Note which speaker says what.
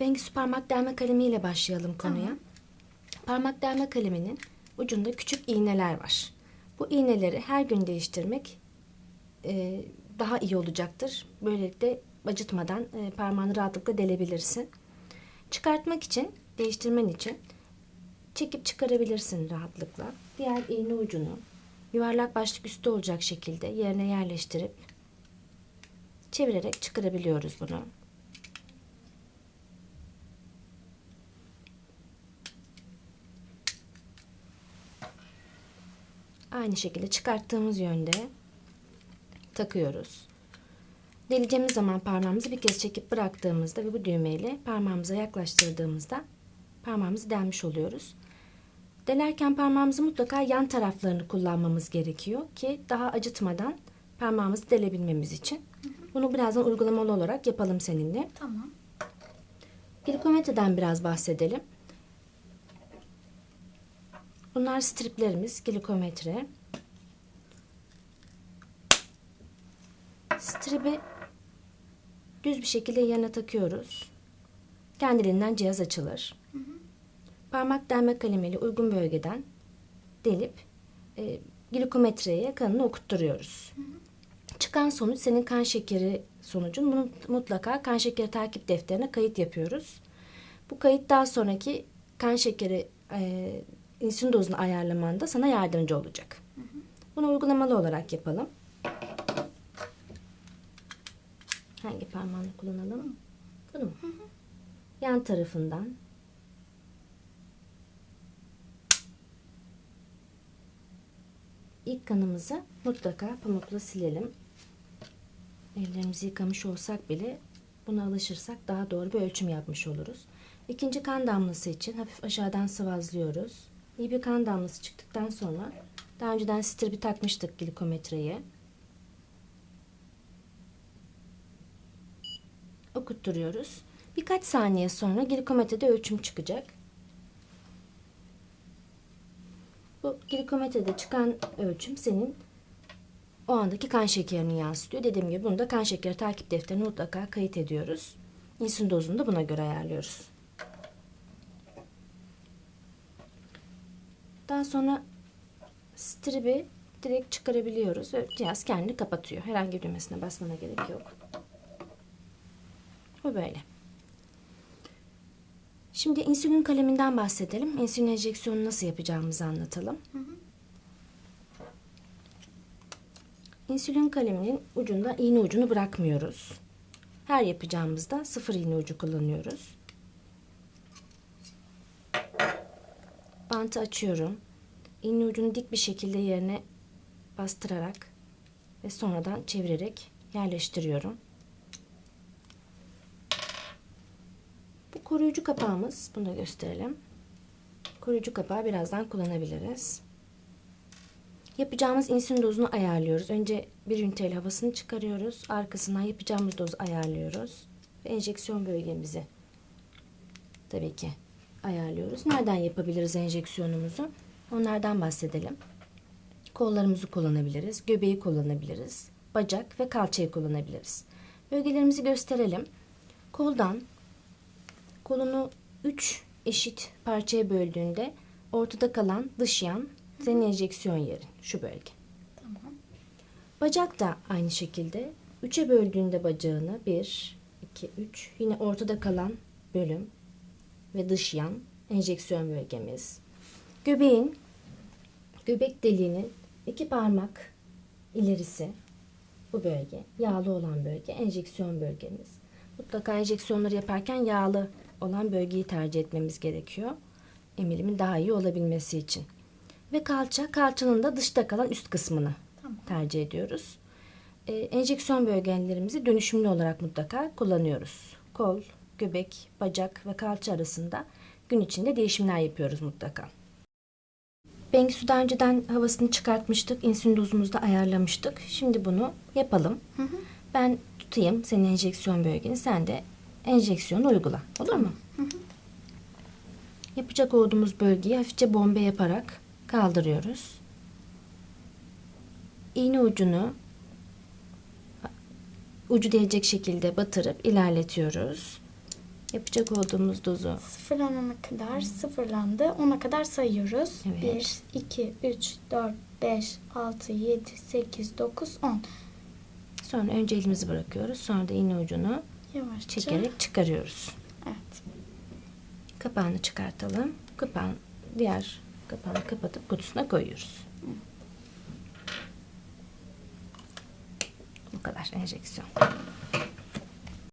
Speaker 1: Bengisu parmak delme kalemiyle başlayalım konuya.
Speaker 2: Tamam.
Speaker 1: Parmak delme kaleminin ucunda küçük iğneler var. Bu iğneleri her gün değiştirmek e, daha iyi olacaktır. Böylelikle acıtmadan e, parmağını rahatlıkla delebilirsin. Çıkartmak için, değiştirmen için çekip çıkarabilirsin rahatlıkla. Diğer iğne ucunu yuvarlak başlık üstü olacak şekilde yerine yerleştirip çevirerek çıkarabiliyoruz bunu. Aynı şekilde çıkarttığımız yönde takıyoruz. Deleceğimiz zaman parmağımızı bir kez çekip bıraktığımızda ve bu düğmeyle parmağımıza yaklaştırdığımızda parmağımızı delmiş oluyoruz. Delerken parmağımızı mutlaka yan taraflarını kullanmamız gerekiyor ki daha acıtmadan parmağımızı delebilmemiz için. Bunu birazdan uygulamalı olarak yapalım seninle.
Speaker 2: Tamam.
Speaker 1: Glikometreden biraz bahsedelim. Bunlar striplerimiz, glikometre. Stribi düz bir şekilde yerine takıyoruz. Kendiliğinden cihaz açılır. Parmak delme kalemiyle uygun bölgeden delip e, glikometreye kanını okutturuyoruz. Çıkan sonuç senin kan şekeri sonucun. Bunu mutlaka kan şekeri takip defterine kayıt yapıyoruz. Bu kayıt daha sonraki kan şekeri e, insülin dozunu ayarlamanda sana yardımcı olacak. Bunu uygulamalı olarak yapalım. Hangi parmağını kullanalım? Bunu mu? Yan tarafından İlk kanımızı mutlaka pamukla silelim. Ellerimizi yıkamış olsak bile buna alışırsak daha doğru bir ölçüm yapmış oluruz. İkinci kan damlası için hafif aşağıdan sıvazlıyoruz. İyi bir kan damlası çıktıktan sonra daha önceden strip'i takmıştık glikometreye. Okutturuyoruz. Birkaç saniye sonra glikometrede ölçüm çıkacak. Bu glikometrede çıkan ölçüm senin o andaki kan şekerini yansıtıyor. Dediğim gibi bunu da kan şekeri takip defterine mutlaka kayıt ediyoruz. İnsülin dozunu da buna göre ayarlıyoruz. Daha sonra stribi direkt çıkarabiliyoruz ve cihaz kendini kapatıyor. Herhangi bir düğmesine basmana gerek yok. Bu böyle. Şimdi insülin kaleminden bahsedelim. İnsülin enjeksiyonu nasıl yapacağımızı anlatalım. İnsülin kaleminin ucunda iğne ucunu bırakmıyoruz. Her yapacağımızda sıfır iğne ucu kullanıyoruz. Bantı açıyorum. İğne ucunu dik bir şekilde yerine bastırarak ve sonradan çevirerek yerleştiriyorum. Bu koruyucu kapağımız. Bunu da gösterelim. Koruyucu kapağı birazdan kullanabiliriz. Yapacağımız insülin dozunu ayarlıyoruz. Önce bir üniteyle havasını çıkarıyoruz. Arkasından yapacağımız dozu ayarlıyoruz. Ve enjeksiyon bölgemizi tabii ki ayarlıyoruz. Nereden yapabiliriz enjeksiyonumuzu? Onlardan bahsedelim. Kollarımızı kullanabiliriz. Göbeği kullanabiliriz. Bacak ve kalçayı kullanabiliriz. Bölgelerimizi gösterelim. Koldan kolunu 3 eşit parçaya böldüğünde ortada kalan dış yan senin enjeksiyon yerin. Şu bölge.
Speaker 2: Tamam.
Speaker 1: Bacak da aynı şekilde. 3'e böldüğünde bacağını 1, 2, 3 yine ortada kalan bölüm ve dış yan enjeksiyon bölgemiz. Göbeğin göbek deliğinin iki parmak ilerisi bu bölge. Yağlı olan bölge enjeksiyon bölgemiz. Mutlaka enjeksiyonları yaparken yağlı olan bölgeyi tercih etmemiz gerekiyor. Emilimin daha iyi olabilmesi için. Ve kalça, kalçanın da dışta kalan üst kısmını
Speaker 2: Tamam.
Speaker 1: tercih ediyoruz. Ee, enjeksiyon bölgelerimizi dönüşümlü olarak mutlaka kullanıyoruz. Kol, göbek, bacak ve kalça arasında gün içinde değişimler yapıyoruz mutlaka. Bengisu daha önceden havasını çıkartmıştık. İnsülin dozumuzu da ayarlamıştık. Şimdi bunu yapalım. Ben tutayım senin enjeksiyon bölgeni. Sen de enjeksiyonu uygula. Olur mu? Yapacak olduğumuz bölgeyi hafifçe bombe yaparak kaldırıyoruz. İğne ucunu ucu değecek şekilde batırıp ilerletiyoruz. Yapacak olduğumuz dozu
Speaker 2: Sıfırlanana kadar sıfırlandı. 10'a kadar sayıyoruz.
Speaker 1: Evet.
Speaker 2: 1, 2, 3, 4, 5, 6, 7, 8, 9, 10.
Speaker 1: sonra önce elimizi bırakıyoruz. Sonra da iğne ucunu
Speaker 2: Yavaşça.
Speaker 1: çekerek çıkarıyoruz.
Speaker 2: Evet.
Speaker 1: Kapağını çıkartalım. Kapağın diğer kapağını kapatıp kutusuna koyuyoruz. Bu kadar enjeksiyon.